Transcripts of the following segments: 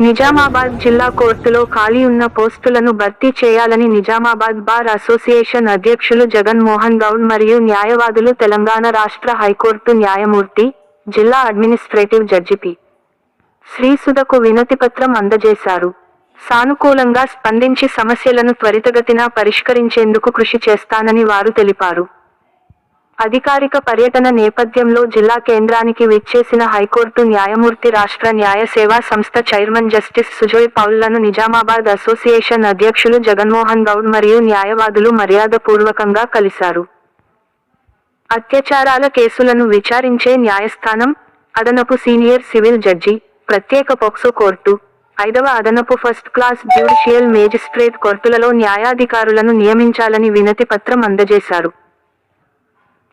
నిజామాబాద్ జిల్లా కోర్టులో ఖాళీ ఉన్న పోస్టులను భర్తీ చేయాలని నిజామాబాద్ బార్ అసోసియేషన్ అధ్యక్షులు జగన్మోహన్ గౌడ్ మరియు న్యాయవాదులు తెలంగాణ రాష్ట్ర హైకోర్టు న్యాయమూర్తి జిల్లా అడ్మినిస్ట్రేటివ్ జడ్జి పి. శ్రీసుధకు వినతిపత్రం అందజేశారు. సానుకూలంగా స్పందించి సమస్యలను త్వరితగతిన పరిష్కరించేందుకు కృషి చేస్తానని వారు తెలిపారు. అధికారిక పర్యటన నేపథ్యంలో జిల్లా కేంద్రానికి విచ్చేసిన హైకోర్టు న్యాయమూర్తి రాష్ట్ర న్యాయ సేవా సంస్థ చైర్మన్ జస్టిస్ సుజోయ్ పౌల్లను నిజామాబాద్ అసోసియేషన్ అధ్యక్షులు జగన్మోహన్ గౌడ్ మరియు న్యాయవాదులు మర్యాదపూర్వకంగా కలిశారు. అత్యాచారాల కేసులను విచారించే న్యాయస్థానం అదనపు సీనియర్ సివిల్ జడ్జి ప్రత్యేక పోక్సో కోర్టు ఐదవ అదనపు ఫస్ట్ క్లాస్ జ్యుడిషియల్ మేజిస్ట్రేట్ కోర్టులలో న్యాయాధికారులను నియమించాలని వినతి పత్రం అందజేశారు.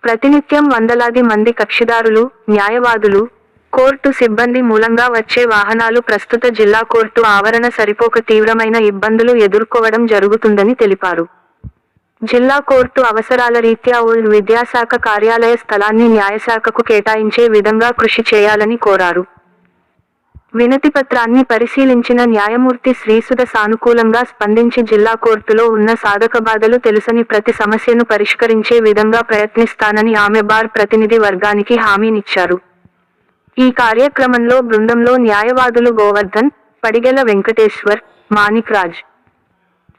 ప్రతినిత్యం వందలాది మంది కక్షిదారులు న్యాయవాదులు కోర్టు సిబ్బంది మూలంగా వచ్చే వాహనాలు ప్రస్తుత జిల్లా కోర్టు ఆవరణ సరిపోక తీవ్రమైన ఇబ్బందులు ఎదుర్కోవడం జరుగుతుందని తెలిపారు. జిల్లా కోర్టు అవసరాల రీత్యా ఓల్డ్ విద్యాశాఖ కార్యాలయ స్థలాన్ని న్యాయశాఖకు కేటాయించే విధంగా కృషి చేయాలని కోరారు. వినతి పత్రాన్ని పరిశీలించిన న్యాయమూర్తి శ్రీసుధ సానుకూలంగా స్పందించి జిల్లా కోర్టులో ఉన్న సాధక బాధలు తెలుసని ప్రతి సమస్యను పరిష్కరించే విధంగా ప్రయత్నిస్తానని ఆమె బార్ ప్రతినిధి వర్గానికి హామీనిచ్చారు. ఈ కార్యక్రమంలో బృందంలో న్యాయవాదులు గోవర్ధన్ పడిగెల వెంకటేశ్వర్ మాణిక్ రాజ్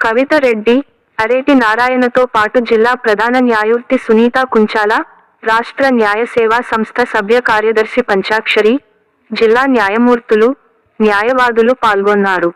కవిత రెడ్డి అరేటి నారాయణతో పాటు జిల్లా ప్రధాన న్యాయమూర్తి సునీత కుంచాల రాష్ట్ర న్యాయ సేవా సంస్థ సభ్య కార్యదర్శి పంచాక్షరి జిల్లా న్యాయమూర్తులు న్యాయవాదులు పాల్గొన్నారు.